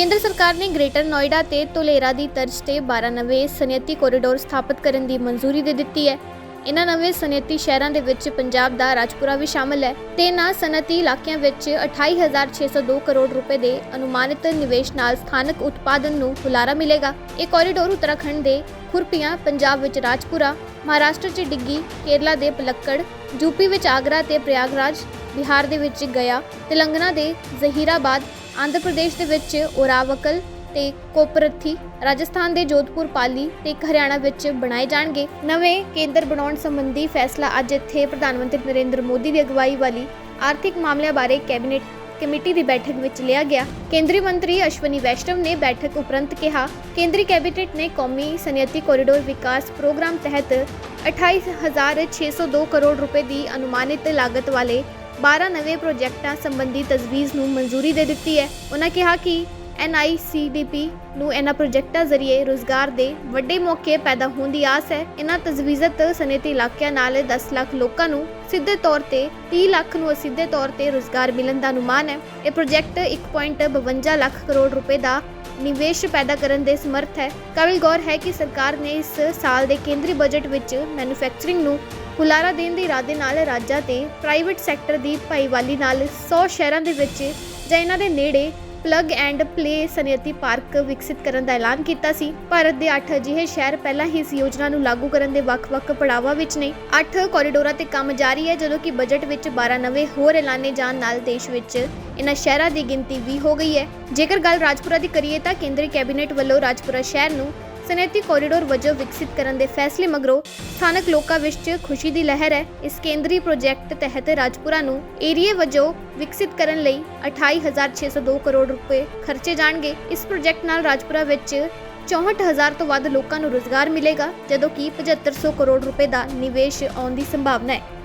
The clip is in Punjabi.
ਕੇਂਦਰ ਸਰਕਾਰ ਨੇ ਗ੍ਰੇਟਰ ਨੋਇਡਾ ਤੇ ਧੁਲੇਰਾ ਦੀ ਤਰਜ਼ ਤੇ 12 ਨਵੇਂ ਸਨਅਤੀ ਕੋਰੀਡੋਰ ਸਥਾਪਿਤ ਕਰਨ ਦੀ ਮਨਜ਼ੂਰੀ ਦੇ ਦਿੱਤੀ ਹੈ। ਇਨ੍ਹਾਂ ਨਵੇਂ ਸਨਅਤੀ ਸ਼ਹਿਰਾਂ ਦੇ ਵਿੱਚ ਪੰਜਾਬ ਦਾ ਰਾਜਪੁਰਾ ਵੀ ਸ਼ਾਮਲ ਹੈ ਤੇ ਇਨ੍ਹਾਂ ਸਨਅਤੀ ਇਲਾਕਿਆਂ ਵਿੱਚ 28602 ਕਰੋੜ ਰੁਪਏ ਦੇ ਅਨੁਮਾਨਿਤ ਨਿਵੇਸ਼ ਨਾਲ ਸਥਾਨਕ ਉਤਪਾਦਨ ਨੂੰ ਹੁਲਾਰਾ ਮਿਲੇਗਾ। ਇਹ ਕੋਰੀਡੋਰ ਉੱਤਰਾਖੰਡ ਦੇ ਖੁਰਪੀਆਂ, ਪੰਜਾਬ ਵਿੱਚ ਰਾਜਪੁਰਾ, ਮਹਾਰਾਸ਼ਟਰ 'ਚ ਡਿੱਗੀ, ਕੇਰਲਾ ਦੇ ਪਲੱਕੜ ਯੂਪੀ ਵਿੱਚ ਆਗਰਾ ਤੇ ਪ੍ਰਯਾਗਰਾਜ ਬਿਹਾਰ ਦੇ ਵਿੱਚ ਗਿਆ। ਤੇਲੰਗਾਨਾ ਦੇ ਜ਼ਹੀਰਾਬਾਦ, ਆਂਧਰ ਪ੍ਰਦੇਸ਼ ਦੇ ਵਿੱਚ ਓਰਾਵਕਲ ਤੇ ਕੋਪਰਥੀ, ਰਾਜਸਥਾਨ ਦੇ ਜੋਧਪੁਰ, ਪਾਲੀ ਤੇ ਇੱਕ ਹਰਿਆਣਾ ਵਿੱਚ ਬਣਾਏ ਜਾਣਗੇ। ਨਵੇਂ ਕੇਂਦਰ ਬਣਾਉਣ ਸੰਬੰਧੀ ਫੈਸਲਾ ਅੱਜ ਇੱਥੇ ਪ੍ਰਧਾਨ ਮੰਤਰੀ ਨਰਿੰਦਰ ਮੋਦੀ ਦੀ ਅਗਵਾਈ ਵਾਲੀ ਆਰਥਿਕ ਮਾਮਲਿਆਂ ਬਾਰੇ ਕੈਬਨਿਟ ਕਮੇਟੀ ਦੀ ਬੈਠਕ ਵਿੱਚ ਲਿਆ ਗਿਆ। ਕੇਂਦਰੀ ਮੰਤਰੀ ਅਸ਼ਵਨੀ ਵੈਸ਼ਨਵ ਨੇ ਬੈਠਕ ਉਪਰੰਤ ਕਿਹਾ, ਕੇਂਦਰੀ ਕੈਬਨਿਟ ਨੇ ਕੌਮੀ ਸਨਅਤੀ ਕੋਰੀਡੋਰ ਵਿਕਾਸ ਪ੍ਰੋਗਰਾਮ ਤਹਿਤ 28602 ਕਰੋੜ ਰੁਪਏ ਦੀ ਅਨੁਮਾਨਿਤ ਲਾਗਤ ਵਾਲੇ 12 ਨਵੇਂ ਪ੍ਰੋਜੈਕਟਾਂ ਸੰਬੰਧੀ ਤਜਵੀਜ਼ ਨੂੰ ਮਨਜ਼ੂਰੀ ਦੇ ਦਿੱਤੀ ਹੈ। ਉਹਨਾਂ ਕਿਹਾ ਕਿ NICDP ਨੂੰ ਇਹਨਾਂ ਪ੍ਰੋਜੈਕਟਾਂ ਜ਼ਰੀਏ ਰੋਜ਼ਗਾਰ ਦੇ ਵੱਡੇ ਮੌਕੇ ਪੈਦਾ ਹੋਣ ਦੀ ਆਸ ਹੈ। ਇਹਨਾਂ ਤਜਵੀਜ਼ਤ ਸਨਅਤੀ ਇਲਾਕਿਆਂ ਨਾਲ 10 ਲੱਖ ਲੋਕਾਂ ਨੂੰ ਸਿੱਧੇ ਤੌਰ ਤੇ 30 ਲੱਖ ਨੂੰ ਅਸਿੱਧੇ ਤੌਰ ਤੇ ਰੋਜ਼ਗਾਰ ਮਿਲਣ ਦਾ ਅਨੁਮਾਨ ਹੈ। ਇਹ ਪ੍ਰੋਜੈਕਟ 1.52 ਲੱਖ ਕਰੋੜ ਰੁਪਏ ਦਾ ਨਿਵੇਸ਼ ਪੈਦਾ ਕਰਨ ਦੇ ਸਮਰਥ ਹੈ। ਕਾਬਿਲ ਗੌਰ ਹੈ ਕਿ ਸਰਕਾਰ ਨੇ ਇਸ ਸਾਲ ਦੇ ਕੇਂਦਰੀ ਬਜਟ ਵਿੱਚ ਮੈਨੂਫੈਕਚਰਿੰਗ ਨੂੰ ਹੁਲਾਰਾ ਦੇਣ ਦੇ ਇਰਾਦੇ ਨਾਲ ਰਾਜਾਂ ਤੇ ਪ੍ਰਾਈਵੇਟ ਸੈਕਟਰ ਦੀ ਭਾਈਵਾਲੀ ਨਾਲ 100 ਸ਼ਹਿਰਾਂ ਦੇ ਵਿੱਚ ਜਾਂ ਇਹਨਾਂ ਦੇ ਨੇੜੇ ਪਲੱਗ ਐਂਡ ਪਲੇ ਸਨਅਤੀ ਪਾਰਕ ਵਿਕਸਿਤ ਕਰਨ ਦਾ ਐਲਾਨ ਕੀਤਾ ਸੀ। ਭਾਰਤ ਦੇ 8 ਅਜਿਹੇ ਸ਼ਹਿਰ ਪਹਿਲਾਂ ਹੀ ਇਸ ਯੋਜਨਾ ਨੂੰ ਲਾਗੂ ਕਰਨ ਦੇ ਵੱਖ-ਵੱਖ ਪੜਾਵਾਂ ਵਿੱਚ ਨੇ। 8 ਕੋਰੀਡੋਰਾਂ ਤੇ ਕੰਮ ਜਾਰੀ ਹੈ, ਜਦੋਂ ਕਿ ਬਜਟ ਵਿੱਚ 12 ਨਵੇਂ ਹੋਰ ਐਲਾਨੇ ਜਾਣ ਨਾਲ ਦੇਸ਼ ਵਿੱਚ ਇਹਨਾਂ ਸ਼ਹਿਰਾਂ ਦੀ ਗਿਣਤੀ ਵੀ ਹੋ ਗਈ ਹੈ। ਜੇਕਰ ਗੱਲ ਰਾਜਪੁਰਾ ਦੀ ਕਰੀਏ ਤਾਂ ਕੇਂਦਰੀ ਕੈਬਨਿਟ ਵੱਲੋਂ ਰਾਜਪੁਰਾ ਸ਼ਹਿਰ ਨੂੰ ਸਨਅਤੀ ਕੋਰੀਡੋਰ ਵਜੋਂ ਵਿਕਸਿਤ ਕਰਨ ਦੇ ਫੈਸਲੇ ਮਗਰੋਂ ਸਥਾਨਕ ਲੋਕਾਂ ਵਿੱਚ ਖੁਸ਼ੀ ਦੀ ਲਹਿਰ ਹੈ। ਇਸ ਕੇਂਦਰੀ ਪ੍ਰੋਜੈਕਟ ਤਹਿਤ ਰਾਜਪੁਰਾ ਨੂੰ ਏਰੀਏ ਵਜੋਂ ਵਿਕਸਿਤ ਕਰਨ ਲਈ 28602 ਕਰੋੜ ਰੁਪਏ ਖਰਚੇ ਜਾਣਗੇ। ਇਸ ਪ੍ਰੋਜੈਕਟ ਨਾਲ ਰਾਜਪੁਰਾ ਵਿੱਚ 64000 ਤੋਂ ਵੱਧ ਲੋਕਾਂ ਨੂੰ ਰੋਜ਼ਗਾਰ ਮਿਲੇਗਾ, ਜਦੋਂ ਕਿ 7500 ਕਰੋੜ ਰੁਪਏ ਦਾ ਨਿਵੇਸ਼ ਆਉਣ ਦੀ ਸੰਭਾਵਨਾ ਹੈ।